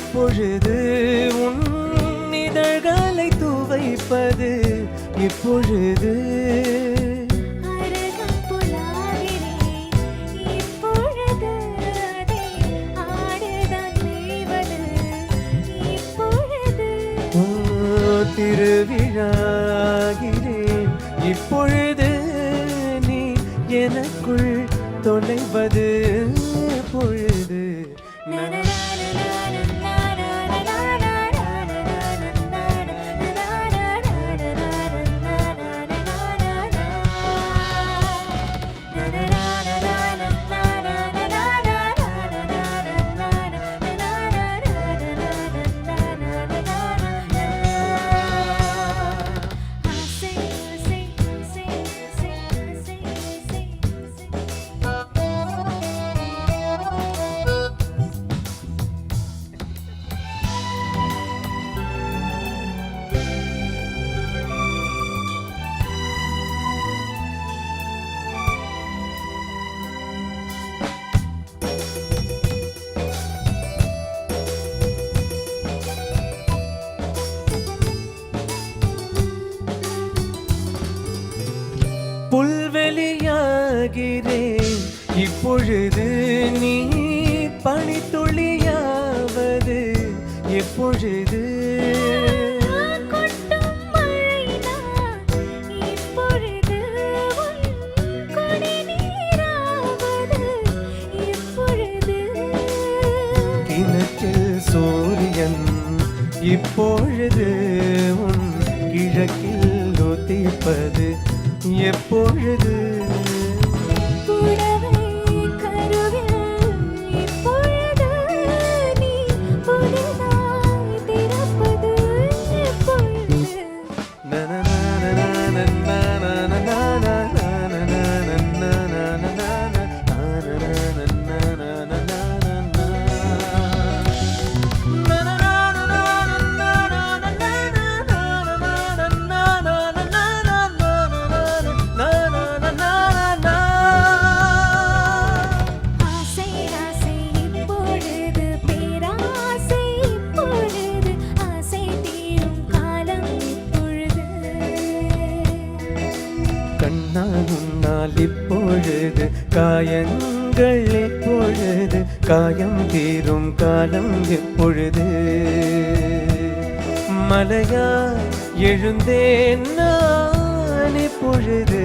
இப்பொழுது உன் இதழ்களை துவைப்பது இப்பொழுது. திருவிழாகிறேன் இப்பொழுது நீ எனக்குள் தொலைவது. பொழுது புல்வெளியாகிறேன். இப்பொழுது நீ பனித்துளியாவது. எப்பொழுது இப்பொழுது உன் சூரியன் இப்பொழுது உன் கிழக்கில் உதிப்பது எப்பொழுது உன்னால் இப்பொழுது காயங்கள் எப்பொழுது காயம் தீரும் காலம் எப்பொழுது மலையா எழுந்தேன் நான் இப்பொழுது.